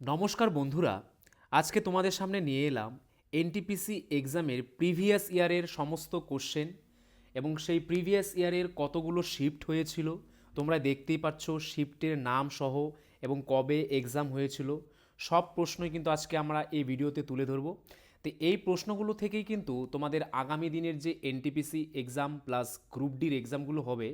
নমস্কার বন্ধুরা, আজকে তোমাদের সামনে নিয়ে এলাম এনটিপিসি এক্সামের প্রিভিয়াস ইয়ারের সমস্ত কোশ্চেন এবং সেই প্রিভিয়াস ইয়ারের কতগুলো শিফট হয়েছিল, তোমরা দেখতেই পাচ্ছ শিফটের নাম সহ এবং কবে এক্সাম হয়েছিল, সব প্রশ্নই কিন্তু আজকে আমরা এই ভিডিওতে তুলে ধরবো। তো এই প্রশ্নগুলো থেকেই কিন্তু তোমাদের আগামী দিনের যে এনটিপিসি এক্সাম প্লাস গ্রুপ ডির এক্সামগুলো হবে,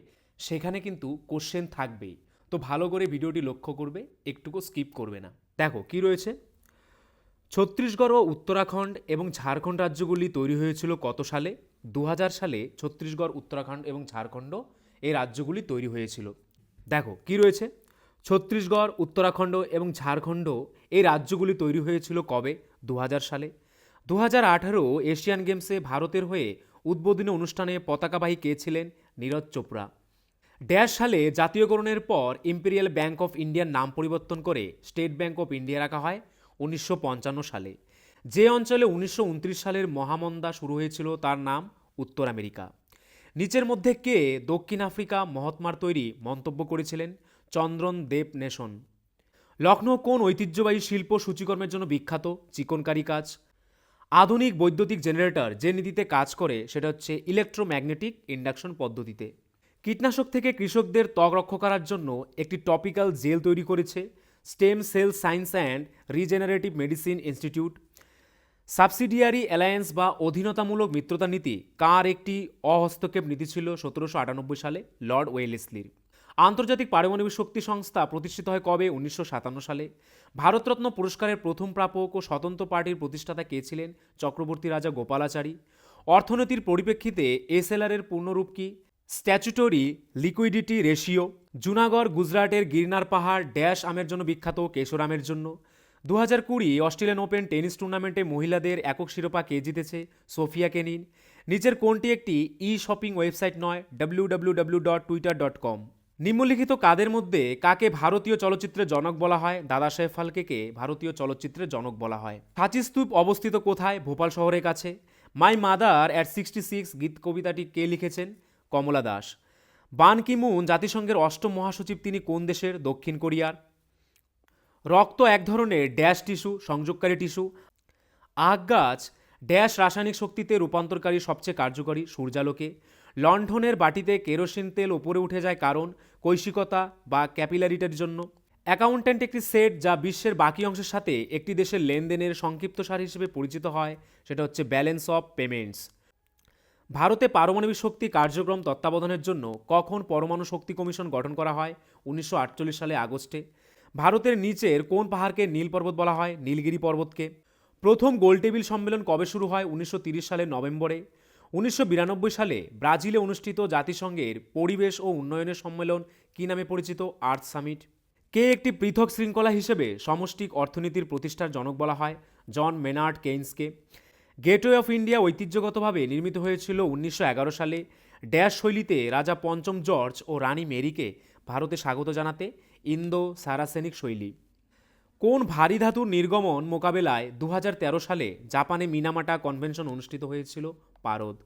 সেখানে কিন্তু কোশ্চেন থাকবেই। তো ভালো করে ভিডিওটি লক্ষ্য করবে, একটুকু স্কিপ করবে না। দেখো, কি রয়েছে? ছত্তিশগড় ও উত্তরাখণ্ড এবং ঝাড়খণ্ড রাজ্যগুলি তৈরি হয়েছিল কত সালে? দু হাজার সালে ছত্তিশগড়, উত্তরাখণ্ড এবং ঝাড়খণ্ড এই রাজ্যগুলি তৈরি হয়েছিল। দেখো, কি রয়েছে? ছত্তিশগড়, উত্তরাখণ্ড এবং ঝাড়খণ্ড এই রাজ্যগুলি তৈরি হয়েছিল কবে? দু হাজার সালে। দু হাজার আঠারো এশিয়ান গেমসে ভারতের হয়ে উদ্বোধনী অনুষ্ঠানে পতাকাবাহী কে ছিলেন? নীরজ চোপড়া। ড্যাশ সালে জাতীয়করণের পর ইম্পেরিয়াল ব্যাংক অফ ইন্ডিয়ার নাম পরিবর্তন করে স্টেট ব্যাংক অফ ইন্ডিয়া রাখা হয় উনিশশো পঞ্চান্ন সালে। যে অঞ্চলে উনিশশো উনত্রিশ সালের মহামন্দা শুরু হয়েছিল তার নাম উত্তর আমেরিকা। নিচের মধ্যে কে দক্ষিণ আফ্রিকা মহাত্মার তৈরি মন্তব্য করেছিলেন চন্দ্রন দেব নেশন। লখনৌ কোন ঐতিহ্যবাহী শিল্প সূচিকর্মের জন্য বিখ্যাত? চিকনকারি কাজ। আধুনিক বৈদ্যুতিক জেনারেটর যে নীতিতে কাজ করে সেটা হচ্ছে ইলেকট্রোম্যাগনেটিক ইন্ডাকশন পদ্ধতিতে। কীটনাশক থেকে কৃষকদের ত্বক রক্ষা করার জন্য একটি টপিক্যাল জেল তৈরি করেছে stem cell science and regenerative medicine institute. Subsidiary alliance বা অধীনতামূলক মিত্রতা নীতি কার একটি অহস্তক্ষেপ নীতি ছিল সতেরোশো আটানব্বই সালে লর্ড ওয়েলেসলির। আন্তর্জাতিক পারমাণবিক শক্তি সংস্থা প্রতিষ্ঠিত হয় কবে? উনিশশো সাতান্ন সালে। ভারতরত্ন পুরস্কারের প্রথম প্রাপক ও স্বতন্ত্র পার্টির প্রতিষ্ঠাতা কে ছিলেন? চক্রবর্তী রাজা গোপালাচারী। অর্থনীতির পরিপ্রেক্ষিতে এসএলআরের পূর্ণরূপ কি? স্ট্যাচুটরি, লিকুইডিটি রেশিও, জুনাগড়, গুজরাটের গিরনার পাহাড়, ড্যাশ আমের জন্য বিখ্যাত কেশরামের জন্য। দু হাজার কুড়ি, অস্ট্রেলিয়ান ওপেন টেনিস টুর্নামেন্টে মহিলাদের একক শিরোপা কে জিতেছে? Sofia Kenin. নিচের কোনটি একটি ই শপিং ওয়েবসাইট নয় W W W dot twitter dot com নিম্নলিখিত কাদের মধ্যে কাকে ভারতীয় চলচ্চিত্রের জনক বলা হয়? দাদা সাহেব ফালকেকে ভারতীয় চলচ্চিত্রের জনক বলা হয়? স্তূপ অবস্থিত কোথায়? ভোপাল শহরের কাছে। My mother at sixty six গীত কবিতাটি কে লিখেছেন? কমলা দাস। বান কি মুন জাতিসংঘের অষ্টম মহাসচিব তিনি কোন দেশের? দক্ষিণ কোরিয়ার। রক্ত এক ধরনের ড্যাশ টিস্যু, সংযোগকারী টিস্যু। আখ গাছ ড্যাশ রাসায়নিক শক্তিতে রূপান্তরকারী সবচেয়ে কার্যকরী সূর্যালোকে। লণ্ঠনের বাটিতে কেরোসিন তেল ওপরে উঠে যায় কারণ কৈশিকতা বা ক্যাপিলারিটার জন্য। অ্যাকাউন্ট্যান্ট একটি সেট যা বিশ্বের বাকি অংশের সাথে একটি দেশের লেনদেনের সংক্ষিপ্তসার হিসেবে পরিচিত হয়, সেটা হচ্ছে ব্যালেন্স অফ পেমেন্টস। ভারতে পারমাণবিক শক্তি কার্যক্রম তত্ত্বাবধানের জন্য কখন পরমাণু শক্তি কমিশন গঠন করা হয়? উনিশশো আটচল্লিশ সালে আগস্টে। ভারতের নিচের কোন পাহাড়কে নীল পর্বত বলা হয়? নীলগিরি পর্বতকে। প্রথম গোলটেবিল সম্মেলন কবে শুরু হয়? উনিশশো সালের নভেম্বরে। উনিশশো বিরানব্বই সালে ব্রাজিলে অনুষ্ঠিত জাতিসংঘের পরিবেশ ও উন্নয়নের সম্মেলন কী নামে পরিচিত? আর্থ সামিট। কে একটি পৃথক শৃঙ্খলা হিসেবে সমষ্টিক অর্থনীতির প্রতিষ্ঠার জনক বলা হয়? জন মেনার্ড কেইন্সকে। গেটওয়ে অফ ইন্ডিয়া ঐতিহ্যগতভাবে নির্মিত হয়েছিল উনিশশো এগারো সালে। ড্যাশ শৈলীতে রাজা পঞ্চম জর্জ ও রানী মেরিকে ভারতে স্বাগত জানাতে ইন্দো সারাসেনিক শৈলী। কোন ভারী ধাতুর নির্গমন মোকাবেলায় দু হাজার তেরো সালে জাপানে মিনামাটা কনভেনশন অনুষ্ঠিত হয়েছিল পারদ।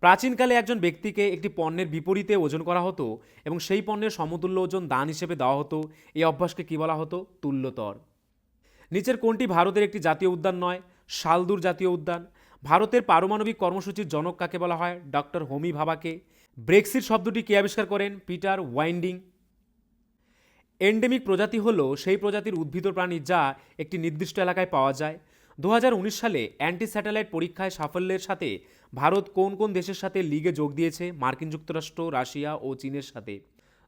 প্রাচীনকালে একজন ব্যক্তিকে একটি পণ্যের বিপরীতে ওজন করা হতো এবং সেই পণ্যের সমতুল্য ওজন দান হিসেবে দেওয়া হতো। এই অভ্যাসকে কী বলা হতো? তুল্যতর। নিচের কোনটি ভারতের একটি জাতীয় উদ্যান নয়? শালদুর জাতীয় উদ্যান। ভারতের পারমাণবিক কর্মসূচির জনক কাকে বলা হয়? ডক্টর হোমি ভাবাকে। ব্রেক্সিট শব্দটি কে আবিষ্কার করেন? Peter winding. এন্ডেমিক প্রজাতি হল সেই প্রজাতির উদ্ভিদ প্রাণী যা একটি নির্দিষ্ট এলাকায় পাওয়া যায়। দু হাজার উনিশ সালে অ্যান্টি স্যাটেলাইট পরীক্ষায় সাফল্যের সাথে ভারত কোন কোন দেশের সাথে লিগে যোগ দিয়েছে? মার্কিন যুক্তরাষ্ট্র, রাশিয়া ও চীনের সাথে।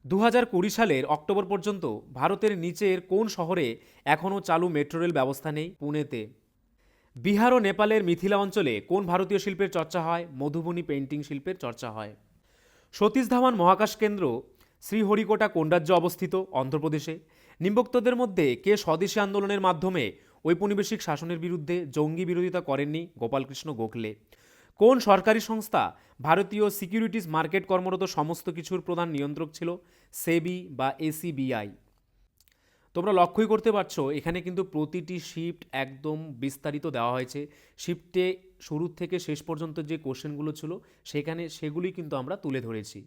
দু কুড়ি সালের অক্টোবর পর্যন্ত ভারতের নিচের কোন শহরে এখনও চালু মেট্রো রেল ব্যবস্থা নেই? পুনেতে। বিহার ও নেপালের মিথিলা অঞ্চলে কোন ভারতীয় শিল্পের চর্চা হয়? মধুবনী পেন্টিং শিল্পের চর্চা হয়। সতীশ ধাওয়ান মহাকাশ কেন্দ্র, শ্রীহরিকোটা কোন রাজ্যে অবস্থিত? অন্ধ্রপ্রদেশে। নিম্বোক্তদের মধ্যে কে স্বদেশী আন্দোলনের মাধ্যমে ঔপনিবেশিক শাসনের বিরুদ্ধে জঙ্গি বিরোধিতা করেননি গোপালকৃষ্ণ গোখলে? কোন সরকারি সংস্থা ভারতীয় সিকিউরিটিজ মার্কেট কর্মরত সমস্ত কিছুর প্রধান নিয়ন্ত্রক ছিল? সেবি বা এসিবিআই। তোমরা লক্ষ্যই করতে পারছ, এখানে কিন্তু প্রতিটি শিফট একদম বিস্তারিত দেওয়া হয়েছে। শিফটে শুরু থেকে শেষ পর্যন্ত যে কোশ্চেনগুলো ছিল, সেখানে সেগুলি কিন্তু আমরা তুলে ধরেছি।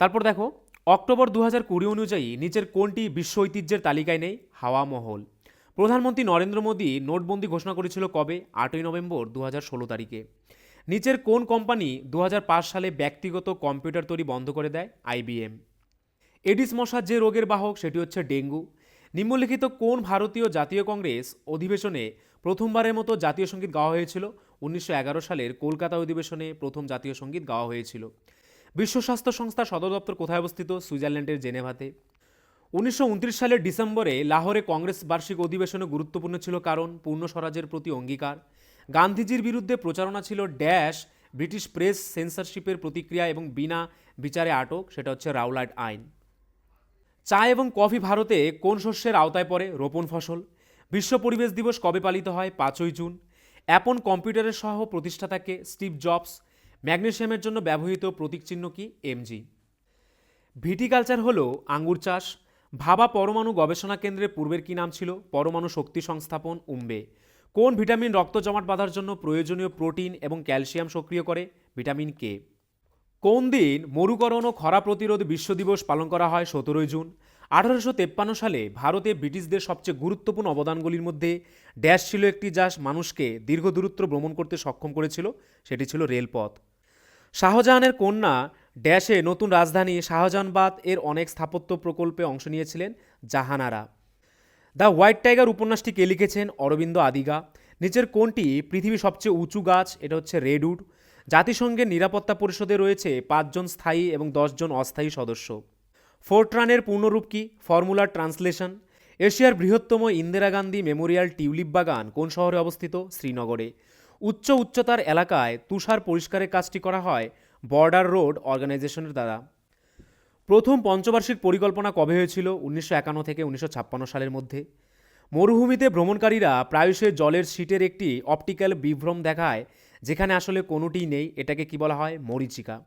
তারপর দেখো, অক্টোবর দু হাজার কুড়ি অনুযায়ী নিচের কোনটি বিশ্ব ঐতিহ্যের তালিকায় নেই? হাওয়া মহল। প্রধানমন্ত্রী নরেন্দ্র মোদী নোটবন্দি ঘোষণা করেছিল কবে? আটই নভেম্বর দু হাজার ষোলো তারিখে। নিচের কোন কোম্পানি দু হাজার পাঁচ সালে ব্যক্তিগত কম্পিউটার তৈরি বন্ধ করে দেয়? আইবিএম এডিস মশার যে রোগের বাহক, সেটি হচ্ছে ডেঙ্গু। নিম্নলিখিত কোন ভারতীয় জাতীয় কংগ্রেস অধিবেশনে প্রথমবারের মতো জাতীয় সংগীত গাওয়া হয়েছিল? উনিশশো এগারো সালের কলকাতা অধিবেশনে প্রথম জাতীয় সংগীত গাওয়া হয়েছিল। বিশ্ব স্বাস্থ্য সংস্থার সদর দপ্তর কোথায় অবস্থিত? সুইজারল্যান্ডের জেনেভাতে। উনিশশো উনত্রিশ সালের ডিসেম্বরে লাহোরে কংগ্রেস বার্ষিক অধিবেশনে গুরুত্বপূর্ণ ছিল কারণ পূর্ণ স্বরাজের প্রতি অঙ্গীকার। গান্ধীজির বিরুদ্ধে প্রচারণা ছিল ড্যাশ, ব্রিটিশ প্রেস সেন্সরশিপের প্রতিক্রিয়া এবং বিনা বিচারে আটক, সেটা হচ্ছে রাউলাট আইন। চা এবং কফি ভারতে কোন শস্যের আওতায় পড়ে? রোপণ ফসল। বিশ্ব পরিবেশ দিবস কবে পালিত হয়? পাঁচই জুন। অ্যাপন কম্পিউটারের সহ প্রতিষ্ঠাতাকে স্টিভ জবস। ম্যাগনেশিয়ামের জন্য ব্যবহৃত প্রতীকচিহ্ন কি? এমজি ভিটিকালচার হল আঙ্গুর চাষ। ভাবা পরমাণু গবেষণা কেন্দ্রের পূর্বের কি নাম ছিল? পরমাণু শক্তি সংস্থাপন, উম্বে। কোন ভিটামিন রক্ত জমাট বাঁধার জন্য প্রয়োজনীয় প্রোটিন এবং ক্যালসিয়াম সক্রিয় করে? Vitamin K. কোন দিন মরুকরণ ও খরা প্রতিরোধ বিশ্ব দিবস পালন করা হয় সতেরোই জুন? আঠারোশো তেপ্পান্ন সালে ভারতে ব্রিটিশদের সবচেয়ে গুরুত্বপূর্ণ অবদানগুলির মধ্যে ড্যাশ ছিল একটি যা মানুষকে দীর্ঘ দূরত্ব ভ্রমণ করতে সক্ষম করেছিল, সেটি ছিল রেলপথ। শাহজাহানের কন্যা ড্যাশে নতুন রাজধানী শাহজাহানবাদ এর অনেক স্থাপত্য প্রকল্পে অংশ নিয়েছিলেন জাহানারা। দ্য হোয়াইট টাইগার উপন্যাসটি কে লিখেছেন? অরবিন্দ আদিগা। নিচের কোনটি পৃথিবীর সবচেয়ে উঁচু গাছ, এটা হচ্ছে রেডউড। জাতিসংঘের নিরাপত্তা পরিষদে রয়েছে পাঁচজন স্থায়ী এবং দশজন অস্থায়ী সদস্য। ফোর্ট্রানের পূর্ণরূপ কি? ফর্মুলার ট্রান্সলেশন? এশিয়ার বৃহত্তম ইন্দিরা গান্ধী মেমোরিয়াল টিউলিপ বাগান কোন শহরে অবস্থিত? শ্রীনগরে। উচ্চ উচ্চতার এলাকায় তুষার পরিষ্কারের কাজটি করা হয় বর্ডার রোড অর্গানাইজেশনের দ্বারা। প্রথম পঞ্চবার্ষিক পরিকল্পনা কবে হয়েছিল? উনিশশো একান্ন থেকে উনিশশো ছাপ্পান্ন সালের মধ্যে। মরুভূমিতে ভ্রমণকারীরা প্রায়শই জলের শীটের একটি অপটিক্যাল বিভ্রম দেখায় যেখানে আসলে কোনোটিই নেই, এটাকে কি বলা হয়? মরিচিকা।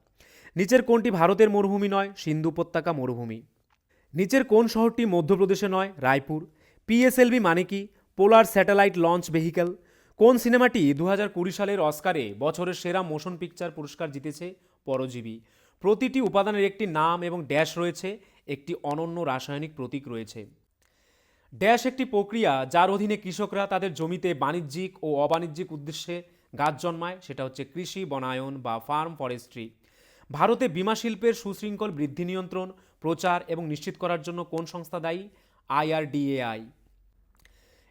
নিচের কোনটি ভারতের মরুভূমি নয়? সিন্ধু উপত্যকা মরুভূমি। নিচের কোন শহরটি মধ্যপ্রদেশে নয়? রায়পুর। পিএসএলভি মানে কি? Polar satellite launch vehicle. কোন সিনেমাটি দু সালের অস্কারে বছরের সেরা মোশন পিকচার পুরস্কার জিতেছে পরজীবী? প্রতিটি উপাদানের একটি নাম এবং ড্যাশ রয়েছে, একটি অনন্য রাসায়নিক প্রতীক রয়েছে। ড্যাশ একটি প্রক্রিয়া যার অধীনে কৃষকরা তাদের জমিতে বাণিজ্যিক ও অবাণিজ্যিক উদ্দেশ্যে গাছ জন্মায়, সেটা হচ্ছে কৃষি, বনায়ন বা ফার্ম ফরেস্ট্রি। ভারতে বীমা শিল্পের সুশৃঙ্খল বৃদ্ধি নিয়ন্ত্রণ, প্রচার এবং নিশ্চিত করার জন্য কোন সংস্থা দায়ী? আইআরডিএআই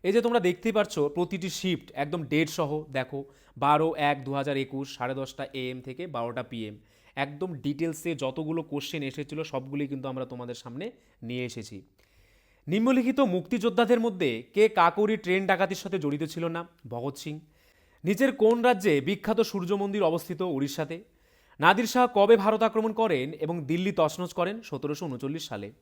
এই যে তোমরা দেখতেই পাচ্ছ, প্রতিটি শিফট একদম ডেট সহ, দেখো, বারো এক দু হাজার একুশ, সাড়ে দশটা এএম থেকে বারোটা পিএম। একদম ডিটেলসে যতগুলো কোশ্চেন এসেছিল, সবগুলি কিন্তু আমরা তোমাদের সামনে নিয়ে এসেছি। নিম্নলিখিত মুক্তিযোদ্ধাদের মধ্যে কে কাকুরি ট্রেন ডাকাতির সাথে জড়িত ছিল না? ভগৎ সিং। নিচের কোন রাজ্যে বিখ্যাত সূর্য মন্দির অবস্থিত? উড়িষ্যাতে। নাদির শাহ কবে ভারত আক্রমণ করেন এবং দিল্লি তছনছ করেন? সতেরোশো উনচল্লিশ সালে।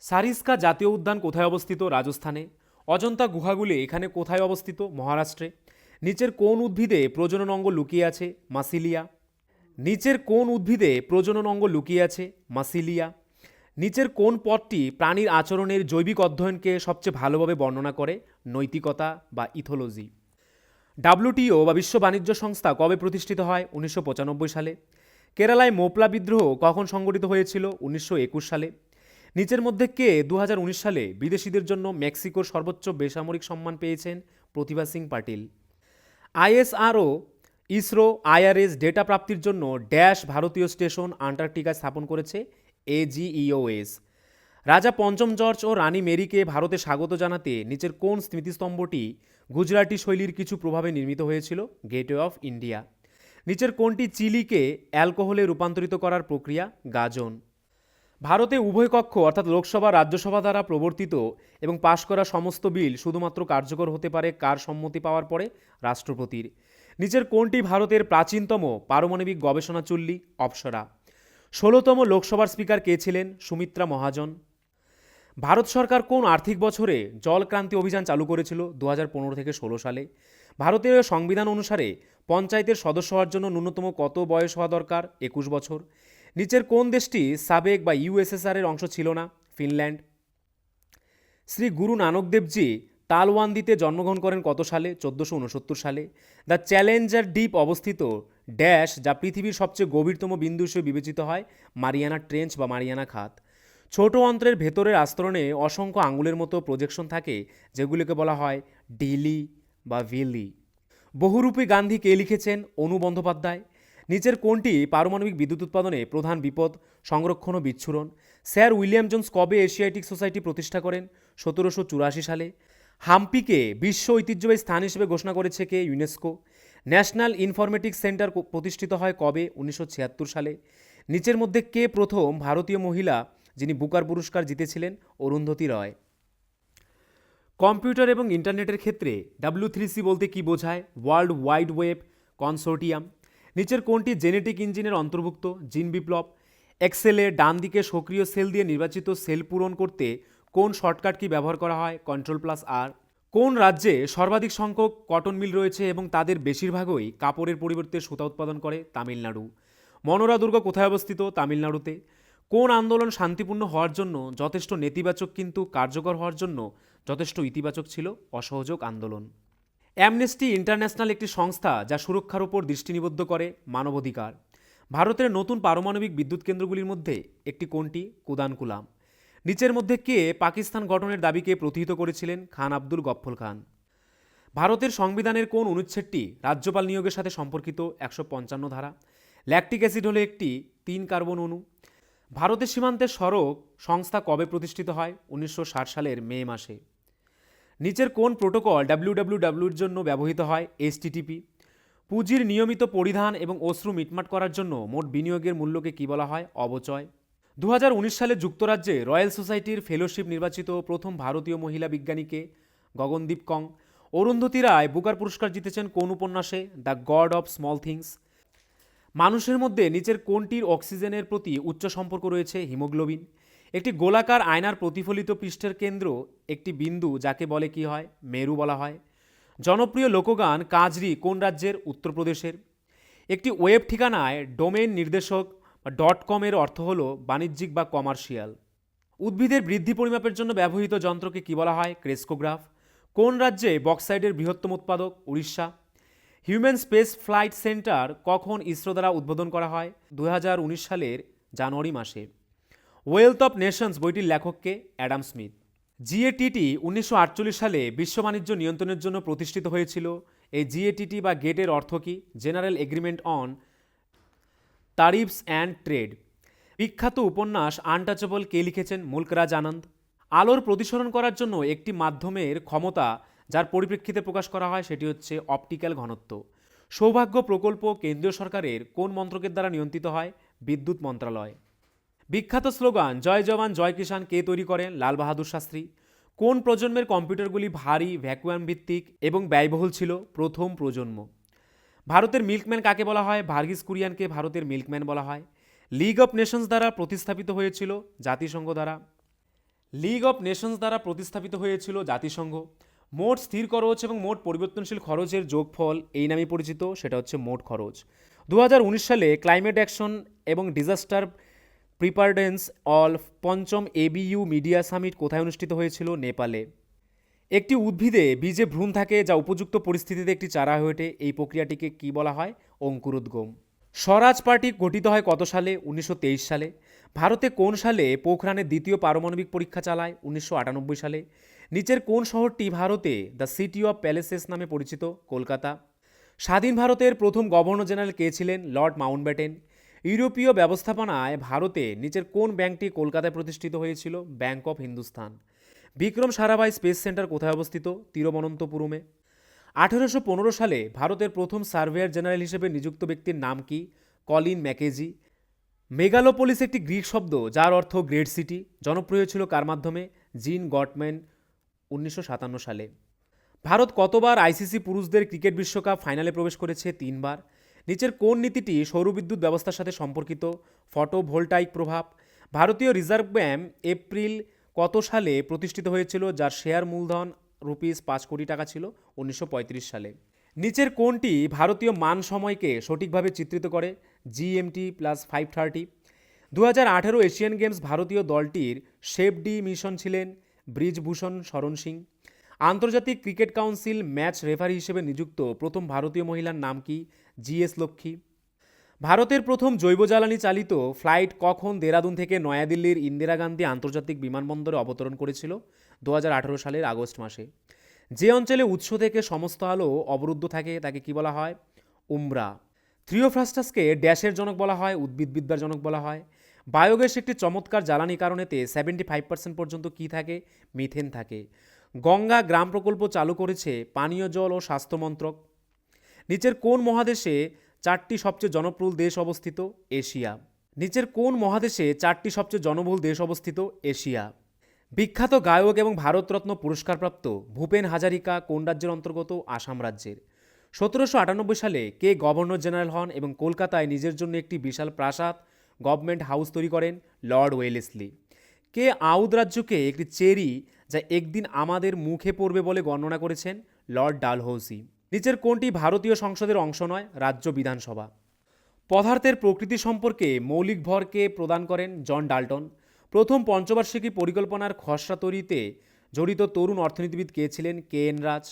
সারিস্কা জাতীয় উদ্যান কোথায় অবস্থিত? রাজস্থানে। অজন্তা গুহাগুলি এখানে কোথায় অবস্থিত? মহারাষ্ট্রে। নিচের কোন উদ্ভিদে প্রজনন অঙ্গ লুকিয়ে আছে? মাসিলিয়া। নিচের কোন উদ্ভিদে প্রজনন অঙ্গ লুকিয়ে আছে? মাসিলিয়া। নিচের কোন পথটি প্রাণীর আচরণের জৈবিক অধ্যয়নকে সবচেয়ে ভালোভাবে বর্ণনা করে? নৈতিকতা বা ইথোলজি। ডাব্লিউটিও বা বিশ্ব বাণিজ্য সংস্থা কবে প্রতিষ্ঠিত হয়? উনিশশো পঁচানব্বই সালে। কেরালায় মোপলা বিদ্রোহ কখন সংগঠিত হয়েছিল? উনিশশো একুশ সালে। নিচের মধ্যে কে দু হাজার উনিশ সালে বিদেশিদের জন্য মেক্সিকোর সর্বোচ্চ বেসামরিক সম্মান পেয়েছেন? Pratibha Singh Patil. ISRO, ISRO, IRS data প্রাপ্তির জন্য ড্যাশ ভারতীয় স্টেশন আন্টার্কটিকা স্থাপন করেছে এজিইওএস রাজা পঞ্চম জর্জ ও রানী মেরিকে ভারতে স্বাগত জানাতে নিচের কোন স্মৃতিস্তম্ভটি গুজরাটি শৈলীর কিছু প্রভাবে নির্মিত হয়েছিল গেটওয়ে অফ ইন্ডিয়া। নিচের কোনটি চিলিকে অ্যালকোহলে রূপান্তরিত করার প্রক্রিয়া, গাজন। ভারতে উভয় কক্ষ, অর্থাৎ লোকসভা, রাজ্যসভা দ্বারা প্রবর্তিত এবং পাশ করা সমস্ত বিল শুধুমাত্র কার্যকর হতে পারে কার সম্মতি পাওয়ার পরে? রাষ্ট্রপতির। নিচের কোনটি ভারতের প্রাচীনতম পারমাণবিক গবেষণা চুল্লি, অপসরা। ষোলোতম লোকসভার স্পিকার কে ছিলেন? সুমিত্রা মহাজন। ভারত সরকার কোন আর্থিক বছরে জল ক্রান্তি অভিযান চালু করেছিল? দু হাজার পনেরো থেকে ষোলো সালে। ভারতীয় সংবিধান অনুসারে পঞ্চায়েতের সদস্য হওয়ার জন্য ন্যূনতম কত বয়স হওয়া দরকার? একুশ বছর। নিচের কোন দেশটি সাবেক বা ইউএসএসআর এর অংশ ছিল না? ফিনল্যান্ড। শ্রী গুরু নানক দেবজি তালওয়ান্দিতে জন্মগ্রহণ করেন কত সালে? চোদ্দোশো উনসত্তর সালে। দ্য চ্যালেঞ্জার দ্বীপ অবস্থিত ড্যাশ, যা পৃথিবীর সবচেয়ে গভীরতম বিন্দু হিসেবে বিবেচিত হয়, মারিয়ানা ট্রেঞ্চ বা মারিয়ানা খাত। ছোট অন্ত্রের ভেতরের আস্তরণে অসংখ্য আঙুলের মতো প্রজেকশন থাকে, যেগুলিকে বলা হয় ডিলি বা ভিলি। বহুরূপী গান্ধী কে লিখেছেন? অনু বন্দ্যোপাধ্যায়। নিচের কোনটি পারমাণবিক বিদ্যুৎ উৎপাদনে প্রধান বিপদ, সংরক্ষণ ও বিচ্ছুরণ। স্যার উইলিয়াম জোন্স কবে এশিয়াটিক সোসাইটি প্রতিষ্ঠা করেন? সতেরোশো চুরাশি সালে। হাম্পিকে বিশ্ব ঐতিহ্যবাহী স্থান হিসেবে ঘোষণা করেছে কে? ইউনেস্কো। ন্যাশনাল ইনফরমেটিক্স সেন্টার প্রতিষ্ঠিত হয় কবে? উনিশশো ছিয়াত্তর সালে। নিচের মধ্যে কে প্রথম ভারতীয় মহিলা যিনি বুকার পুরস্কার জিতেছিলেন, অরুন্ধতী রয়। কম্পিউটার এবং ইন্টারনেটের ক্ষেত্রে ডাব্লিউ থ্রি সি বলতে কি বোঝায়? ওয়ার্ল্ড ওয়াইড ওয়েব কনসোর্টিয়াম নিচের কোনটি জেনেটিক ইঞ্জিনের অন্তর্ভুক্ত? জিন বিপ্লব। এক্সেলে ডান দিকে সক্রিয় সেল দিয়ে নির্বাচিত সেল পূরণ করতে কোন শর্টকাট কি ব্যবহার করা হয়? কন্ট্রোল প্লাস আর কোন রাজ্যে সর্বাধিক সংখ্যক কটন মিল রয়েছে এবং তাদের বেশিরভাগই কাপড়ের পরিবর্তে সুতা উৎপাদন করে? তামিলনাড়ু। মনোরা দুর্গ কোথায় অবস্থিত? তামিলনাড়ুতে। কোন আন্দোলন শান্তিপূর্ণ হওয়ার জন্য যথেষ্ট নেতিবাচক কিন্তু কার্যকর হওয়ার জন্য যথেষ্ট ইতিবাচক ছিল অসহযোগ আন্দোলন। অ্যামনেস্টি ইন্টারন্যাশনাল একটি সংস্থা যা সুরক্ষার উপর দৃষ্টি নিবদ্ধ করে মানবাধিকার। ভারতের নতুন পারমাণবিক বিদ্যুৎ কেন্দ্রগুলির মধ্যে একটি কোনটি? কুদানকুলাম। নিচের মধ্যে কে পাকিস্তান গঠনের দাবিকে প্রতিহিত করেছিলেন খান আব্দুল গফফল খান। ভারতের সংবিধানের কোন অনুচ্ছেদটি রাজ্যপাল নিয়োগের সাথে সম্পর্কিত? একশো পঞ্চান্ন ধারা। ল্যাকটিক অ্যাসিড হলো একটি তিন কার্বন অণু। ভারতের সীমান্তের সড়ক সংস্থা কবে প্রতিষ্ঠিত হয়? উনিশশো ষাট সালের মে মাসে। নিচের কোন প্রোটোকল ডাব্লিউডাব্লিউডাব্লিউর জন্য ব্যবহৃত হয়? এসটিটিপি। পুঁজির নিয়মিত পরিধান এবং অশ্রু মিটমাট করার জন্য মোট বিনিয়োগের মূল্যকে কী বলা হয়? অবচয়। দু হাজার উনিশ সালে যুক্তরাজ্যে রয়্যাল সোসাইটির ফেলোশিপ নির্বাচিত প্রথম ভারতীয় মহিলা বিজ্ঞানীকে গগনদীপ কং। অরুন্ধতী রায় বুকার পুরস্কার জিতেছেন কোন উপন্যাসে? The god of small things. মানুষের মধ্যে নিচের কোনটির অক্সিজেনের প্রতি উচ্চ সম্পর্ক রয়েছে? হিমোগ্লোবিন। একটি গোলাকার আয়নার প্রতিফলিত পৃষ্ঠের কেন্দ্র, একটি বিন্দু যাকে বলে কি হয়? মেরু বলা হয়। জনপ্রিয় লোকগান কাজরি কোন রাজ্যের? উত্তরপ্রদেশের। একটি ওয়েব ঠিকানায় ডোমেন নির্দেশক ডট কমের অর্থ হল বাণিজ্যিক বা কমার্শিয়াল। উদ্ভিদের বৃদ্ধি পরিমাপের জন্য ব্যবহৃত যন্ত্রকে কি বলা হয়? ক্রেস্কোগ্রাফ। কোন রাজ্যে বক্সাইডের বৃহত্তম উৎপাদক? Orissa. Human space flight centre কখন ইসরো দ্বারা উদ্বোধন করা হয়? দু হাজার উনিশ সালের জানুয়ারি মাসে। ওয়েলথ অফ নেশনস বইটির লেখককে অ্যাডাম স্মিথ। জিএটিটি উনিশশো আটচল্লিশ সালে বিশ্ব বাণিজ্য নিয়ন্ত্রণের জন্য প্রতিষ্ঠিত হয়েছিল। এই জিএটিটি বা গেটের অর্থ কী? General agreement on tariffs and trade বিখ্যাত উপন্যাস আনটাচেবল কে লিখেছেন মুলকরাজ আনন্দ। আলোর প্রতিসরণ করার জন্য একটি মাধ্যমের ক্ষমতা যার পরিপ্রেক্ষিতে প্রকাশ করা হয় সেটি হচ্ছে অপটিক্যাল ঘনত্ব। সৌভাগ্য প্রকল্প কেন্দ্রীয় সরকারের কোন মন্ত্রকের দ্বারা নিয়ন্ত্রিত হয়? বিদ্যুৎ মন্ত্রণালয় বিখ্যাত স্লোগান, জয় জওয়ান, জয় কিষাণ, কে তৈরি করেন? লাল বাহাদুর শাস্ত্রী। কোন প্রজন্মের কম্পিউটারগুলি ভারী ভ্যাকুয়াম ভিত্তিক এবং ব্যয়বহুল ছিল? প্রথম প্রজন্ম। ভারতের মিল্কম্যান কাকে বলা হয়? ভার্গিস কুরিয়ানকে ভারতের মিল্কম্যান বলা হয়। লিগ অফ নেশনস দ্বারা প্রতিস্থাপিত হয়েছিল জাতিসংঘ দ্বারা। লিগ অফ নেশনস দ্বারা প্রতিস্থাপিত হয়েছিল জাতিসংঘ। মোট স্থির খরচ এবং মোট পরিবর্তনশীল খরচের যোগফল এই নামে পরিচিত, সেটা হচ্ছে মোট খরচ। দু হাজার উনিশ সালে ক্লাইমেট অ্যাকশন এবং ডিজাস্টার প্রিপারডেন্স অল পঞ্চম এবিইউ মিডিয়া সামিট কোথায় অনুষ্ঠিত হয়েছিল? নেপালে। একটি উদ্ভিদে বীজে ভ্রূণ থাকে যা উপযুক্ত পরিস্থিতিতে একটি চারা হয়ে ওঠে। এই প্রক্রিয়াটিকে কি বলা হয়? অঙ্কুরোদ্গম। স্বরাজ পার্টি গঠিত হয় কত সালে? উনিশশো তেইশ সালে। ভারতে কোন সালে পোখরানের দ্বিতীয় পারমাণবিক পরীক্ষা চালায়? উনিশশো আটানব্বই সালে। নিচের কোন শহরটি ভারতে দ্য সিটি অফ প্যালেসেস নামে পরিচিত? কলকাতা। স্বাধীন ভারতের প্রথম গভর্নর জেনারেল কে ছিলেন? Lord Mountbatten. ইউরোপীয় ব্যবস্থাপনায় ভারতে নিচের কোন ব্যাংকটি কলকাতায় প্রতিষ্ঠিত হয়েছিল? Bank of Hindustan. Vikram Sarabhai space centre কোথায় অবস্থিত? তিরুবনন্তপুরমে। আঠেরোশো পনেরো সালে ভারতের প্রথম সার্ভেয়ার জেনারেল হিসেবে নিযুক্ত ব্যক্তির নাম কি? কলিন ম্যাকেজি। মেগালোপলিস একটি গ্রিক শব্দ, যার অর্থ গ্রেট সিটি। জনপ্রিয় ছিল কার মাধ্যমে? জিন গটম্যান। উনিশশো সাতান্ন সালে। ভারত কতবার আইসিসি পুরুষদের ক্রিকেট বিশ্বকাপ ফাইনালে প্রবেশ করেছে তিনবার। নিচের কোন নীতিটি সৌরবিদ্যুৎ ব্যবস্থার সাথে সম্পর্কিত? ফটো ভোল্টাইক প্রভাব। ভারতীয় রিজার্ভ ব্যাংক এপ্রিল কত সালে প্রতিষ্ঠিত হয়েছিল, যার শেয়ার মূলধন রুপিস পাঁচ কোটি টাকা ছিল, উনিশশো পঁয়ত্রিশ সালে? নিচের কোনটি ভারতীয় মান সময়কে সঠিকভাবে চিত্রিত করে? GMT plus five thirty. দু হাজার আঠেরো এশিয়ান গেমস ভারতীয় দলটির শেফ ডি মিশন ছিলেন। ব্রিজভূষণ শরণ সিং। আন্তর্জাতিক ক্রিকেট কাউন্সিল ম্যাচ রেফারি হিসেবে নিযুক্ত প্রথম ভারতীয় মহিলার নাম কি? জিএস লক্ষ্মী। ভারতের প্রথম জৈব জ্বালানি চালিত ফ্লাইট কখন দেরাদুন থেকে নয়াদিল্লির ইন্দিরা গান্ধী আন্তর্জাতিক বিমানবন্দরে অবতরণ করেছিল? দু হাজার আঠেরো সালের আগস্ট মাসে। যে অঞ্চলে উৎস থেকে সমস্ত আলো অবরুদ্ধ থাকে, তাকে কি বলা হয়? উমরা। থ্রিওফ্রাস্টাসকে ড্যাশের জনক বলা হয়, উদ্ভিদবিদ্যার জনক বলা হয়। বায়োগ্যাস একটি চমৎকার জ্বালানি কারণেতে সেভেন্টি ফাইভ পার্সেন্ট পর্যন্ত কী থাকে? মিথেন থাকে। গঙ্গা গ্রাম প্রকল্প চালু করেছে পানীয় জল ও স্বাস্থ্য মন্ত্রক। নিচের কোন মহাদেশে চারটি সবচেয়ে জনপ্রিয় দেশ অবস্থিত? এশিয়া। নিচের কোন মহাদেশে চারটি সবচেয়ে জনবহুল দেশ অবস্থিত? এশিয়া। বিখ্যাত গায়ক এবং ভারতরত্ন পুরস্কারপ্রাপ্ত ভূপেন হাজারিকা কোন রাজ্যের অন্তর্গত? আসাম রাজ্যের। সতেরোশো আটানব্বই সালে কে গভর্নর জেনারেল হন এবং কলকাতায় নিজের জন্য একটি বিশাল প্রাসাদ গভর্নমেন্ট হাউস তৈরি করেন লর্ড ওয়েলেসলি। কে আউদ রাজ্যকে একটি চেরি যা একদিন আমাদের মুখে পড়বে বলে বর্ণনা করেছেন লর্ড ডালহৌসি। নিচের কোনটি ভারতীয় সংসদের অংশ নয়, রাজ্য বিধানসভা। পদার্থের প্রকৃতি সম্পর্কে মৌলিক ভরকে প্রদান করেন জন ডাল্টন। প্রথম পঞ্চবার্ষিকী পরিকল্পনার খসড়া তৈরিতে জড়িত তরুণ অর্থনীতিবিদ কে ছিলেন কে এন রাজ?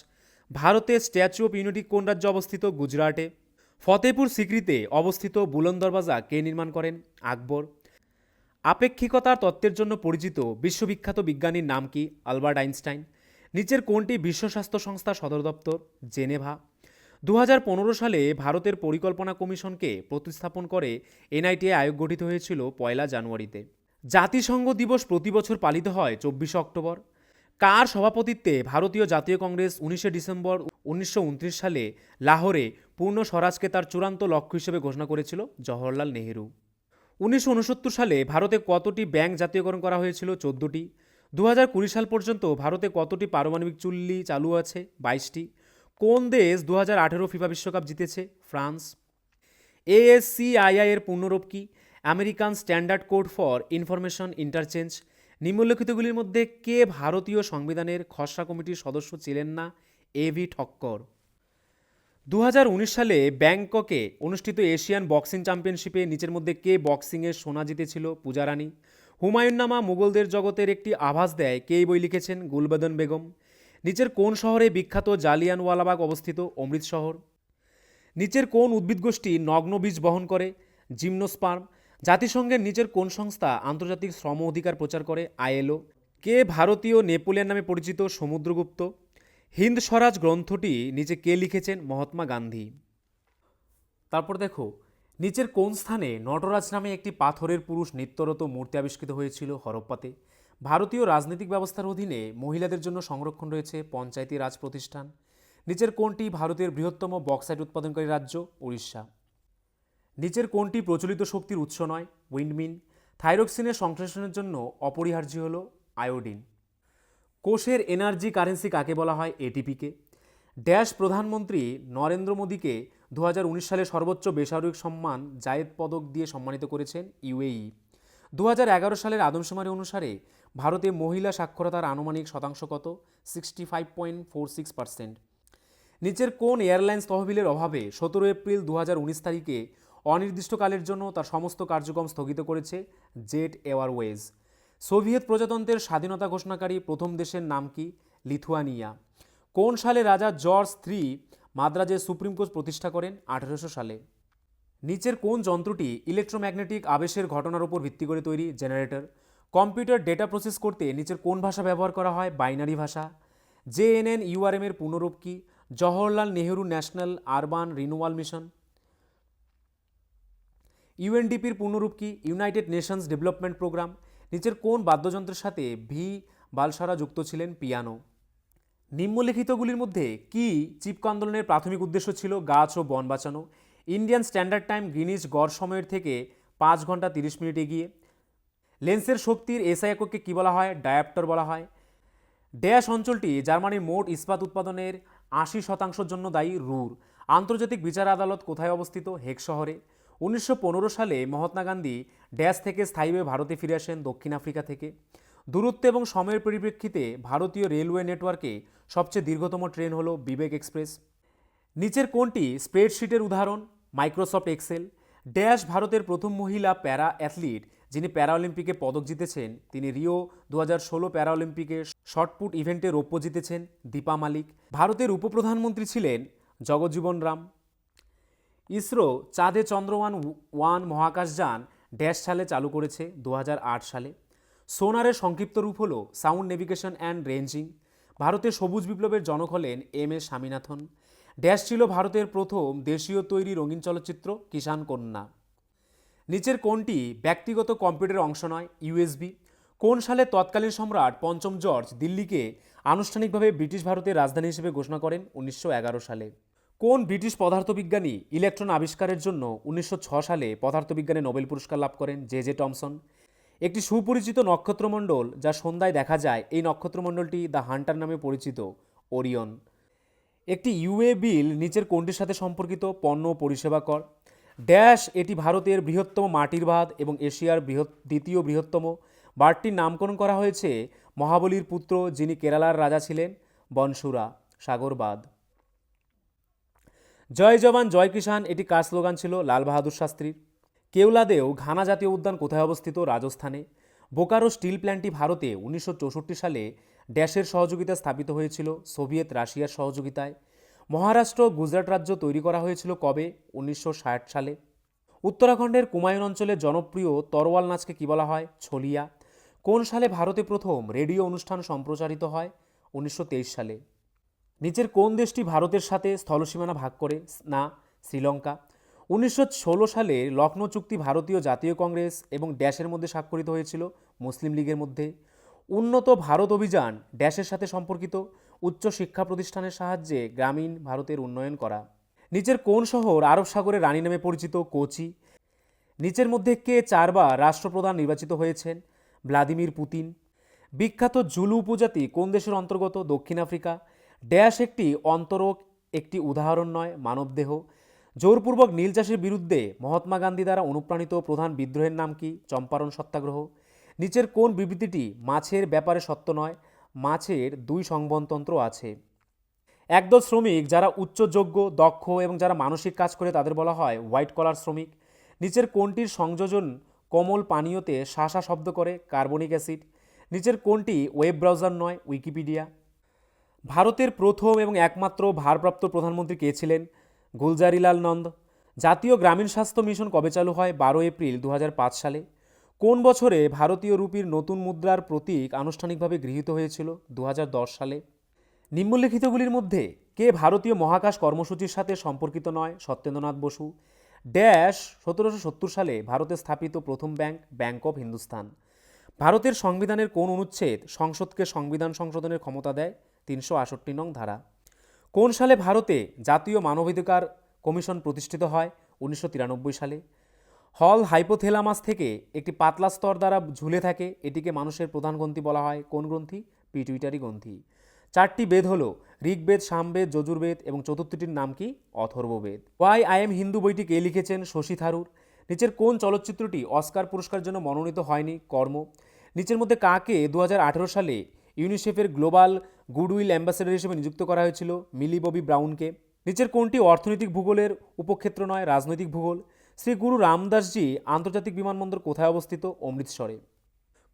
ভারতে স্ট্যাচু অফ ইউনিটি কোন রাজ্যে অবস্থিত? গুজরাটে। ফতেপুর সিক্রিতে অবস্থিত বুলন দরওয়াজা কে নির্মাণ করেন? আকবর। আপেক্ষিকতার তত্ত্বের জন্য পরিচিত বিশ্ববিখ্যাত বিজ্ঞানীর নাম কি? Albert Einstein. নিচের কোনটি বিশ্ব স্বাস্থ্য সংস্থা সদর দপ্তর, জেনেভা। দু হাজার পনেরো সালে ভারতের পরিকল্পনা কমিশনকে প্রতিস্থাপন করে এনআইটিআই আয়োগ গঠিত হয়েছিল পয়লা জানুয়ারিতে। জাতিসংঘ দিবস প্রতি বছর পালিত হয় চব্বিশে অক্টোবর। কার সভাপতিত্বে ভারতীয় জাতীয় কংগ্রেস উনিশে ডিসেম্বর উনিশশো উনত্রিশ সালে লাহোরে পূর্ণ স্বরাজকে তার চূড়ান্ত লক্ষ্য হিসেবে ঘোষণা করেছিল জওহরলাল নেহেরু। উনিশশো উনসত্তর সালে ভারতে কতটি ব্যাংক জাতীয়করণ করা হয়েছিল? চোদ্দোটি। দু কুড়ি সাল পর্যন্ত ভারতে কতটি পারমাণবিক চুল্লি চালু আছে? বাইশটি। কোন দেশ দু হাজার আঠেরো ফিফা বিশ্বকাপ জিতেছে? ফ্রান্স। এএসসিআইআই এর পূর্ণরূপ কি? American standard code for information interchange. নিম্নলিখিতগুলির মধ্যে কে ভারতীয় সংবিধানের খসড়া কমিটির সদস্য ছিলেন না? এভি ঠক্কর। দু হাজার উনিশ সালে ব্যাংককে অনুষ্ঠিত এশিয়ান বক্সিং চ্যাম্পিয়নশিপে নিচের মধ্যে কে বক্সিংয়ে সোনা জিতেছিল পূজা পূজারানী হুমায়ুন্নামা মুঘলদের জগতের একটি আভাস দেয় কে বই লিখেছেন গুলবদন বেগম। নিচের কোন শহরে বিখ্যাত জালিয়ানওয়ালাবাগ অবস্থিত অমৃত শহর? নিচের কোন উদ্ভিদ গোষ্ঠী নগ্ন বীজ বহন করে? জিমনোস্পার্ম। জাতিসংঘের নিচের কোন সংস্থা আন্তর্জাতিক শ্রম অধিকার প্রচার করে? আইএলও। কে ভারতীয় নেপোলিয়ান নামে পরিচিত সমুদ্রগুপ্ত? হিন্দ স্বরাজ গ্রন্থটি নিচে কে লিখেছেন? মহাত্মা গান্ধী। তারপর দেখো, নিচের কোন স্থানে নটরাজ নামে একটি পাথরের পুরুষ নিত্যরত মূর্তি আবিষ্কৃত হয়েছিল হরপ্পাতে? ভারতীয় রাজনৈতিক ব্যবস্থার অধীনে মহিলাদের জন্য সংরক্ষণ রয়েছে পঞ্চায়েতি রাজ প্রতিষ্ঠান। নিচের কোনটি ভারতের বৃহত্তম বক্সাইট উৎপাদনকারী রাজ্য? উড়িষ্যা। নিচের কোনটি প্রচলিত শক্তির উৎস নয়? উইন্ডমিন। থাইরক্সিনের সংশ্লেষণের জন্য অপরিহার্য হল আয়োডিন। কোষের এনার্জি কারেন্সি কাকে বলা হয়? এটিপিকে ড্যাশ প্রধানমন্ত্রী নরেন্দ্র মোদীকে দু সালে সর্বোচ্চ বেসামরিক সম্মান জায়েদ পদক দিয়ে সম্মানিত করেছেন ইউএই দু হাজার এগারো সালের আদমশুমারি অনুসারে ভারতে মহিলা সাক্ষরতার আনুমানিক শতাংশ কত? Sixty five point four six percent নিচের কোন এয়ারলাইন্স তহবিলের অভাবে সতেরো এপ্রিল দু হাজার উনিশ তারিখে অনির্দিষ্টকালের জন্য তার সমস্ত কার্যক্রম স্থগিত করেছে জেট এয়ারওয়েজ। সোভিয়েত প্রজাতন্ত্রের স্বাধীনতা ঘোষণাকারী প্রথম দেশের নাম কি? লিথুয়ানিয়া। কোন সালে রাজা জর্জ থ্রি মাদ্রাজে সুপ্রিম কোর্ট প্রতিষ্ঠা করেন? আঠেরোশো সালে। নিচের কোন যন্ত্রটি ইলেকট্রোম্যাগনেটিক আবেশের ঘটনার উপর ভিত্তি করে তৈরি? জেনারেটর। কম্পিউটার ডেটা প্রসেস করতে নিচের কোন ভাষা ব্যবহার করা হয়? বাইনারি ভাষা। জেএনএন ইউআরএম এর পূর্ণরূপ কি? Jawaharlal Nehru national urban renewal mission. ইউএনডিপির পূর্ণরূপ কি? United nations development programme. নিচের কোন বাদ্যযন্ত্রের সাথে ভি বালসারা যুক্ত ছিলেন পিয়ানো? নিম্নলিখিতগুলির মধ্যে কি চিপক আন্দোলনের প্রাথমিক উদ্দেশ্য ছিল গাছ ও বন বাঁচানো? ইন্ডিয়ান স্ট্যান্ডার্ড টাইম গ্রিনিজ গড় সময়ের থেকে পাঁচ ঘণ্টা তিরিশ মিনিট এগিয়ে। লেন্সের শক্তির এসআই এককে কী বলা হয়? ডায়াপ্টর বলা হয়। ড্যাশ অঞ্চলটি জার্মানির মোট ইস্পাত উৎপাদনের আশি শতাংশের জন্য দায়ী রুর। আন্তর্জাতিক বিচার আদালত কোথায় অবস্থিত? হেক শহরে। উনিশশো পনেরো সালে মহাত্মা গান্ধী ড্যাশ থেকে স্থায়ীভাবে ভারতে ফিরে আসেন দক্ষিণ আফ্রিকা থেকে। দূরত্ব এবং সময়ের পরিপ্রেক্ষিতে ভারতীয় রেলওয়ে নেটওয়ার্কে সবচেয়ে দীর্ঘতম ট্রেন হলো বিবেক এক্সপ্রেস। নিচের কোনটি স্প্রেডশিটের উদাহরণ, মাইক্রোসফট এক্সেল। ড্যাশ ভারতের প্রথম মহিলা প্যারা অ্যাথলিট যিনি প্যারাঅলিম্পিকে পদক জিতেছেন, তিনি রিও দু হাজার ষোলো প্যারাঅলিম্পিকে শর্টপুট ইভেন্টে রৌপ্য জিতেছেন দীপা মালিক। ভারতের উপপ্রধানমন্ত্রী ছিলেন জগজ্জীবন রাম। ইসরো চাঁদে চন্দ্রয়ান ওয়ান মহাকাশযান ড্যাশ সালে চালু করেছে দু হাজার আট সালে। সোনারের সংক্ষিপ্ত রূপ হল সাউন্ড নেভিগেশন অ্যান্ড রেঞ্জিং। ভারতের সবুজ বিপ্লবের জনক হলেন এম এস স্বামীনাথন। ড্যাশ ছিল ভারতের প্রথম দেশীয় তৈরি রঙিন চলচ্চিত্র কিষাণ কন্যা। নিচের কোনটি ব্যক্তিগত কম্পিউটারের অংশ নয় ইউএসবি কোন সালে তৎকালীন সম্রাট পঞ্চম জর্জ দিল্লিকে আনুষ্ঠানিকভাবে ব্রিটিশ ভারতের রাজধানী হিসেবে ঘোষণা করেন উনিশশো এগারো সালে। কোন ব্রিটিশ পদার্থবিজ্ঞানী ইলেকট্রন আবিষ্কারের জন্য উনিশশো সালে পদার্থবিজ্ঞানে নোবেল পুরস্কার লাভ করেন জে জে টমসন? একটি সুপরিচিত নক্ষত্রমণ্ডল যা সন্ধ্যায় দেখা যায়, এই নক্ষত্রমণ্ডলটি দ্য হান্টার নামে পরিচিত, ওরিয়ন। একটি ইউএ বিল নিচের কোনটির সাথে সম্পর্কিত, পণ্য পরিষেবা কর। ড্যাশ, এটি ভারতের বৃহত্তম মাটির বাঁধ এবং এশিয়ার বৃহৎ, দ্বিতীয় বৃহত্তম। বাঁধটির নামকরণ করা হয়েছে মহাবলীর পুত্র যিনি কেরালার রাজা ছিলেন, বনসুরা সাগরবাদ জয় জওয়ান, জয় কিষাণ, এটি কার স্লোগান ছিল? লাল বাহাদুর শাস্ত্রীর কেওলাদেও ঘানা জাতীয় উদ্যান কোথায় অবস্থিত? রাজস্থানে। বোকারো স্টিল প্ল্যান্টটি ভারতে উনিশশো চৌষট্টি সালে ড্যাশের সহযোগিতা স্থাপিত হয়েছিল, সোভিয়েত রাশিয়ার সহযোগিতায়। মহারাষ্ট্র, গুজরাট রাজ্য তৈরি করা হয়েছিল কবে? উনিশশো ষাট সালে। উত্তরাখণ্ডের কুমায়ুন অঞ্চলের জনপ্রিয় তরোয়াল নাচকে কী বলা হয়? ছলিয়া। কোন সালে ভারতে প্রথম রেডিও অনুষ্ঠান সম্প্রচারিত হয়? উনিশশো তেইশ সালে। নিচের কোন দেশটি ভারতের সাথে স্থলসীমানা ভাগ করে? না, শ্রীলঙ্কা। উনিশশো ষোলো সালে লখনৌ চুক্তি ভারতীয় জাতীয় কংগ্রেস এবং ড্যাশের মধ্যে স্বাক্ষরিত হয়েছিল, মুসলিম লীগের মধ্যে। উন্নত ভারত অভিযান ড্যাশের সাথে সম্পর্কিত, উচ্চ শিক্ষা প্রতিষ্ঠানের সাহায্যে গ্রামীণ ভারতের উন্নয়ন করা। নিচের কোন শহর আরব সাগরের রানী নামে পরিচিত, কোচি? নিচের মধ্যে কে চারবার রাষ্ট্রপ্রধান নির্বাচিত হয়েছেন? Vladimir Putin. বিখ্যাত জুলু উপজাতি কোন দেশের অন্তর্গত? দক্ষিণ আফ্রিকা। ড্যাশ একটি অন্তরক, একটি উদাহরণ নয়, মানবদেহ। জোরপূর্বক নীল চাষের বিরুদ্ধে মহাত্মা গান্ধী দ্বারা অনুপ্রাণিত প্রধান বিদ্রোহের নাম কি? চম্পারণ সত্যাগ্রহ। নিচের কোন বিবৃতিটি মাছের ব্যাপারে সত্য নয়? মাছের দুই সংবহনতন্ত্র আছে। একদল শ্রমিক যারা উচ্চযোগ্য, দক্ষ এবং যারা মানসিক কাজ করে তাদের বলা হয় হোয়াইট কলার শ্রমিক। নিচের কোনটির সংযোজন কোমল পানীয়তে শাসা শব্দ করে, কার্বনিক অ্যাসিড। নিচের কোনটি ওয়েব ব্রাউজার নয়? উইকিপিডিয়া। ভারতের প্রথম এবং একমাত্র ভারপ্রাপ্ত প্রধানমন্ত্রী কে ছিলেন? গুলজারিলাল নন্দ। জাতীয় গ্রামীণ স্বাস্থ্য মিশন কবে চালু হয়? বারো এপ্রিল দু হাজার পাঁচ সালে। কোন বছরে ভারতীয় রুপির নতুন মুদ্রার প্রতীক আনুষ্ঠানিকভাবে গৃহীত হয়েছিল? দু হাজার দশ সালে। নিম্নলিখিতগুলির মধ্যে কে ভারতীয় মহাকাশ কর্মসূচির সাথে সম্পর্কিত নয়? সত্যেন্দ্রনাথ বসু। ড্যাশ সতেরোশো সত্তর সালে ভারতে স্থাপিত প্রথম ব্যাংক ব্যাংক অফ হিন্দুস্তান। ভারতের সংবিধানের কোন অনুচ্ছেদ সংসদকে সংবিধান সংশোধনের ক্ষমতা দেয়? তিনশো আষট্টি নং ধারা। কোন সালে ভারতে জাতীয় মানবাধিকার কমিশন প্রতিষ্ঠিত হয়? উনিশশো তিরানব্বই সালে। হল হাইপোথেলামাস থেকে একটি পাতলা স্তর দ্বারা ঝুলে থাকে। এটিকে মানুষের প্রধান গ্রন্থি বলা হয়। কোন গ্রন্থি? পিটুইটারি গ্রন্থি। চারটি বেদ হলো ঋগ্বেদ, সামবেদ, যজুর্বেদ এবং চতুর্থটির নাম কি? Atharvaveda. Why I am Hindu বইটি কে লিখেছেন? শশী থারুর। নিচের কোন চলচ্চিত্রটি অস্কার পুরস্কারের জন্য মনোনীত হয়নি? কর্ম। নিচের মধ্যে কাকে দু হাজার আঠেরো সালে ইউনিসেফের গ্লোবাল গুডউইল অ্যাম্বাসেডর হিসেবে নিযুক্ত করা হয়েছিল মিলি ববি ব্রাউনকে। নিচের কোনটি অর্থনৈতিক ভূগোলের উপক্ষেত্র নয়, রাজনৈতিক ভূগোল? শ্রী গুরু রামদাসজি আন্তর্জাতিক বিমানবন্দর কোথায় অবস্থিত? অমৃতসরে।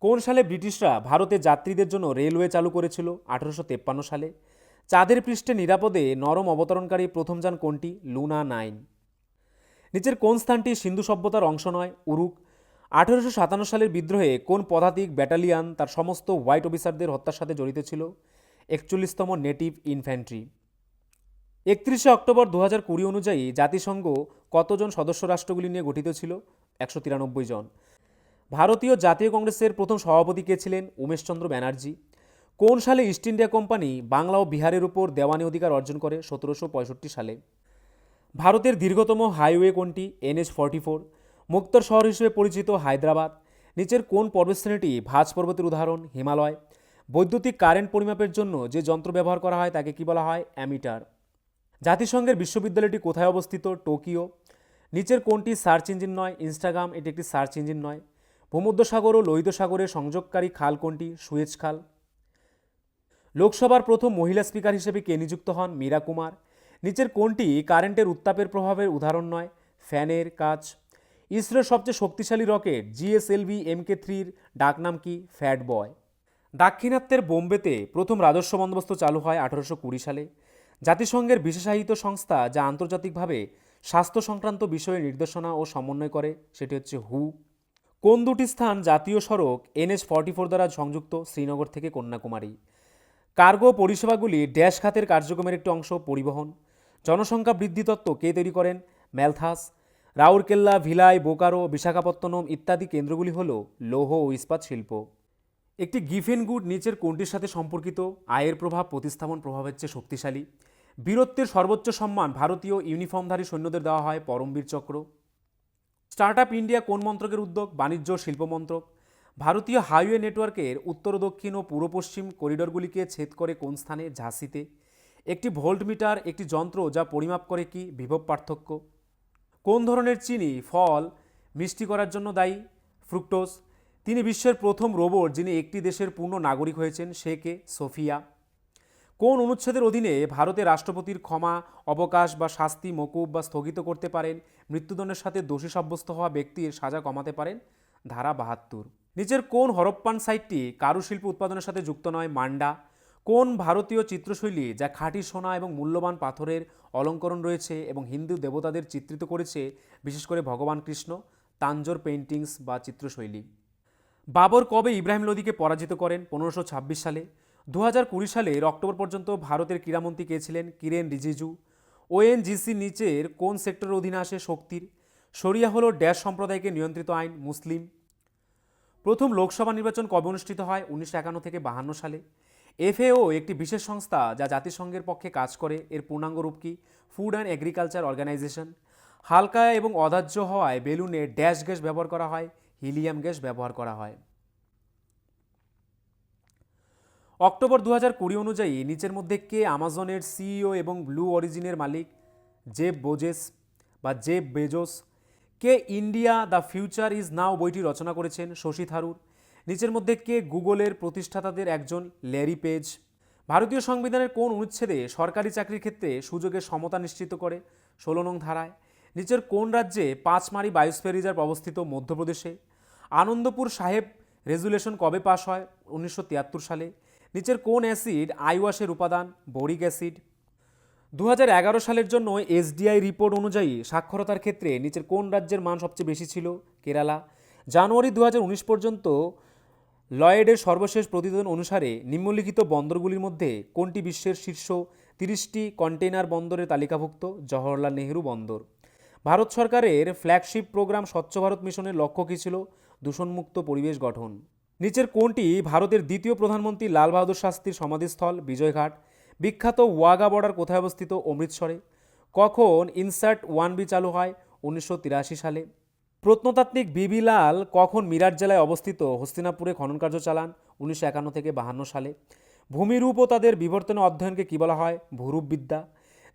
কোন সালে ব্রিটিশরা ভারতে যাত্রীদের জন্য রেলওয়ে চালু করেছিল? আঠারোশো তেপ্পান্ন সালে। চাঁদের পৃষ্ঠে নিরাপদে নরম অবতরণকারী প্রথম যান কোনটি? Luna nine. নিচের কোন স্থানটি সিন্ধু সভ্যতার অংশ নয়? উরুক। আঠেরোশো সাতান্ন সালের বিদ্রোহে কোন পদাতিক ব্যাটালিয়ান তার সমস্ত হোয়াইট অফিসারদের হত্যার সাথে জড়িত ছিল? একচল্লিশতম নেটিভ ইনফ্যান্ট্রি। একত্রিশে অক্টোবর দু হাজার কুড়ি অনুযায়ী জাতিসংঘ কতজন সদস্য রাষ্ট্রগুলি নিয়ে গঠিত ছিল? একশো তিরানব্বই জন। ভারতীয় জাতীয় কংগ্রেসের প্রথম সভাপতি কে ছিলেন? উমেশচন্দ্র ব্যানার্জি। কোন সালে ইস্ট ইন্ডিয়া কোম্পানি বাংলা ও বিহারের উপর দেওয়ানি অধিকার অর্জন করে? সতেরোশো পঁয়ষট্টি সালে। ভারতের দীর্ঘতম হাইওয়ে কোনটি? NH forty four. মুক্তর শহর হিসেবে পরিচিত হায়দ্রাবাদ। নিচের কোন পর্বতশ্রেণীটি ভাজ পর্বতের উদাহরণ? হিমালয়। বৈদ্যুতিক কারেন্ট পরিমাপের জন্য যে যন্ত্র ব্যবহার করা হয় তাকে কি বলা হয়? অ্যামিটার। জাতিসংঘের বিশ্ববিদ্যালয়টি কোথায় অবস্থিত? টোকিও। নিচের কোনটি সার্চ ইঞ্জিন নয়? ইনস্টাগ্রাম, এটি একটি সার্চ ইঞ্জিন নয়। ভূমধ্যসাগর ও লোহিত সাগরের সংযোগকারী খাল কোনটি? সুয়েজ খাল। লোকসভার প্রথম মহিলা স্পিকার হিসেবে কে নিযুক্ত হন? মীরা কুমার। নিচের কোনটি কারেন্টের উত্তাপের প্রভাবের উদাহরণ নয়? ফ্যানের কাজ। ইসরোর সবচেয়ে শক্তিশালী রকেট, জিএসএলভি এমকে থ্রির ডাকনাম কি? ফ্যাট বয়। দাক্ষিণাত্যের বোম্বেতে প্রথম রাজস্ব বন্দোবস্ত চালু হয় আঠারোশো কুড়ি সালে। জাতিসংঘের বিশেষায়িত সংস্থা যা আন্তর্জাতিকভাবে স্বাস্থ্য সংক্রান্ত বিষয়ে নির্দেশনা ও সমন্বয় করে, সেটি হচ্ছে হু। কোন দুটি স্থান জাতীয় সড়ক এনএচ ফর্টি ফোর দ্বারা সংযুক্ত? শ্রীনগর থেকে কন্যাকুমারী। কার্গো পরিষেবাগুলি ড্যাশ খাতের কার্যক্রমের একটি অংশ, পরিবহন। জনসংখ্যা বৃদ্ধি তত্ত্ব কে তৈরি করেন? ম্যালথাস রাউরকেল্লা, ভিলাই, বোকারো, বিশাখাপত্তনম ইত্যাদি কেন্দ্রগুলি হল লৌহ ও ইস্পাত শিল্প। একটি গিফেন গুড নিচের কোনটির সাথে সম্পর্কিত? আয়ের প্রভাব, প্রতিস্থাপন প্রভাবের চেয়ে শক্তিশালী। বীরত্বের সর্বোচ্চ সম্মান ভারতীয় ইউনিফর্মধারী সৈন্যদের দেওয়া হয় পরমবীর চক্র। স্টার্ট আপ ইন্ডিয়া কোন মন্ত্রকের উদ্যোগ? বাণিজ্য, শিল্প মন্ত্রক। ভারতীয় হাইওয়ে নেটওয়ার্কের উত্তর, দক্ষিণ ও পূর্ব পশ্চিম করিডোরগুলিকে ছেদ করে কোন স্থানে? ঝাঁসিতে। একটি ভোল্ট মিটার একটি যন্ত্র যা পরিমাপ করে কি? বিভব পার্থক্য। কোন ধরনের চিনি? ফল, মিষ্টি করার জন্য দায়ী। ফ্রুক্টোজ। তিনি বিশ্বের প্রথম রোবট যিনি একটি দেশের পূর্ণ নাগরিক হয়েছেন, সে কে? সোফিয়া। কোন অনুচ্ছেদের অধীনে ভারতের রাষ্ট্রপতির ক্ষমা, অবকাশ বা শাস্তি, মকুব বা স্থগিত করতে পারেন, মৃত্যুদণ্ডের সাথে দোষী সাব্যস্ত হওয়া ব্যক্তির সাজা কমাতে পারেন? ধারা বাহাত্তর। নিচের কোন হরপ্পান সাইটটি কারুশিল্প উৎপাদনের সাথে যুক্ত নয়, মান্ডা? কোন ভারতীয় চিত্রশৈলী যা খাঁটি সোনা এবং মূল্যবান পাথরের অলঙ্করণ রয়েছে এবং হিন্দু দেবতাদের চিত্রিত করেছে, বিশেষ করে ভগবান কৃষ্ণ? তাঞ্জোর পেইন্টিংস বা চিত্রশৈলী। বাবর কবে ইব্রাহিম লোদিকে পরাজিত করেন? পনেরোশো ছাব্বিশ সালে। দু হাজার কুড়ি সালের অক্টোবর পর্যন্ত ভারতের ক্রীড়ামন্ত্রী কে ছিলেন? কিরেন রিজিজু। ওএনজিসি নিচের কোন সেক্টরের অধীনে আসে শক্তির? শরিয়া হল ড্যাশ সম্প্রদায়কে নিয়ন্ত্রিত আইন, মুসলিম। প্রথম লোকসভা নির্বাচন কবে অনুষ্ঠিত হয়? উনিশশো একান্ন থেকে বাহান্ন সালে। এফএও একটি বিশেষ সংস্থা যা জাতিসংঘের পক্ষে কাজ করে। এর পূর্ণাঙ্গ রূপ কি? Food and agriculture organisation. হালকা এবং অদাহ্য হওয়ায় বেলুনে ড্যাশ গ্যাস ব্যবহার করা হয়। হিলিয়াম গ্যাস ব্যবহার করা হয়। অক্টোবর দু কুড়ি অনুযায়ী নিচের মধ্যে কে আমাজনের সিইও এবং ব্লু অরিজিনের মালিক জেব বোজেস বা জেব Bezos, K India the future is now বইটি রচনা করেছেন শশী থারুর, নিচের মধ্যে কে গুগলের প্রতিষ্ঠাতাদের একজন ল্যারি পেজ, ভারতীয় সংবিধানের কোন অনুচ্ছেদে সরকারি চাকরির ক্ষেত্রে সুযোগের সমতা নিশ্চিত করে, ষোলো নং ধারায়, নিচের কোন রাজ্যে পাঁচমারি বায়োস্ফিয়ার রিজার্ভ অবস্থিত মধ্যপ্রদেশে আনন্দপুর সাহেব রেজুলেশন কবে পাশ হয়? উনিশশো তিয়াত্তর সালে। নিচের কোন অ্যাসিড আইওয়াশের উপাদান? Boric acid. দু হাজার এগারো সালের জন্য এসডিআই রিপোর্ট অনুযায়ী সাক্ষরতার ক্ষেত্রে নিচের কোন রাজ্যের মান সবচেয়ে বেশি ছিল? কেরালা। জানুয়ারি দু হাজার উনিশ পর্যন্ত লয়েডের সর্বশেষ প্রতিবেদন অনুসারে নিম্নলিখিত বন্দরগুলির মধ্যে কোনটি বিশ্বের শীর্ষ? তিরিশটি কন্টেইনার বন্দরের তালিকাভুক্ত, জওহরলাল নেহরু বন্দর। ভারত সরকারের ফ্ল্যাগশিপ প্রোগ্রাম স্বচ্ছ ভারত মিশনের লক্ষ্য কী ছিল? দূষণমুক্ত পরিবেশ গঠন। নিচের কোনটি ভারতের দ্বিতীয় প্রধানমন্ত্রী লাল বাহাদুর শাস্ত্রীর সমাধিস্থল, বিজয়ঘাট। বিখ্যাত ওয়াগা বর্ডার কোথায় অবস্থিত? অমৃতসরে। কখন ইনসার্ট ওয়ান বি চালু হয়? উনিশশো তিরাশি সালে। প্রত্নতাত্ত্বিক বিবিলাল কখন মিরাট জেলায় অবস্থিত? হস্তিনাপুরে খনন কার্য চালান। উনিশশো একান্ন থেকে বাহান্ন সালে। ভূমিরূপ ও তাদের বিবর্তন অধ্যয়নকে কী বলা হয়? ভূরূপবিদ্যা।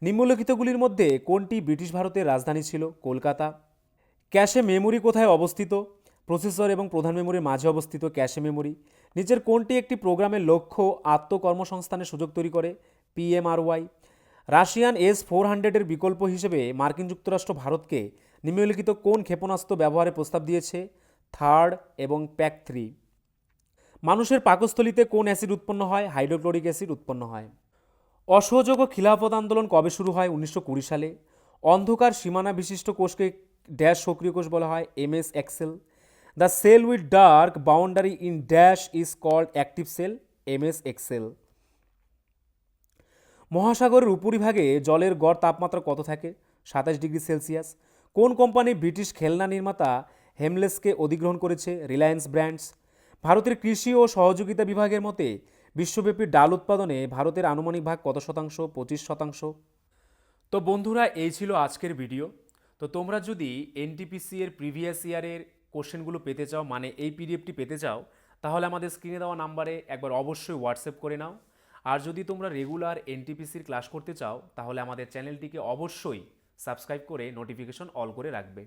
নিম্নলিখিতগুলির মধ্যে কোনটি ব্রিটিশ ভারতের রাজধানী ছিল? কলকাতা। ক্যাশে মেমোরি কোথায় অবস্থিত? প্রসেসর এবং প্রধান মেমোরির মাঝে অবস্থিত ক্যাশে মেমোরি। নিচের কোনটি একটি প্রোগ্রামের লক্ষ্য আত্মকর্মসংস্থানের সুযোগ তৈরি করে? পিএমআরওয়াই রাশিয়ান এস ফোর হান্ড্রেডের বিকল্প হিসেবে মার্কিন যুক্তরাষ্ট্র ভারতকে নিম্নলিখিত কোন ক্ষেপণাস্ত্র ব্যবহারের প্রস্তাব দিয়েছে? থার্ড এবং প্যাক থ্রি। মানুষের পাকস্থলিতে কোন অ্যাসিড উৎপন্ন হয়? হাইড্রোক্লোরিক অ্যাসিড উৎপন্ন হয়। অসহযোগ ও খিলাফত আন্দোলন কবে শুরু হয়? উনিশশো কুড়ি সালে। অন্ধকার সীমানা বিশিষ্ট কোষকে ড্যাশ সক্রিয় কোষ বলা হয়, M S Excel. The cell with dark boundary in dash is called active cell M S Excel মহাসাগরের উপরিভাগে জলের গড় তাপমাত্রা কত থাকে? সাতাশ ডিগ্রি সেলসিয়াস। কোন কোম্পানি ব্রিটিশ খেলনা নির্মাতা হেমলেসকে অধিগ্রহণ করেছে? রিলায়েন্স ব্র্যান্ডস। ভারতের কৃষি ও সহযোগিতা বিভাগের মতে, বিশ্বব্যাপী ডাল উৎপাদনে ভারতের আনুমানিক ভাগ কত শতাংশ? পঁচিশ শতাংশ। তো বন্ধুরা, এই ছিল আজকের ভিডিও। তো তোমরা যদি এনটিপিসি এর প্রিভিয়াস ইয়ারের কোশ্চেনগুলো পেতে চাও মানে এই পিডিএফটি পেতে চাও, তাহলে আমাদের স্ক্রিনে দেওয়া নাম্বারে একবার অবশ্যই হোয়াটসঅ্যাপ করে নাও। আর যদি তোমরা রেগুলার এনটিপিসির ক্লাস করতে চাও, তাহলে আমাদের চ্যানেলটিকে অবশ্যই সাবস্ক্রাইব করে নোটিফিকেশন অল করে রাখবে।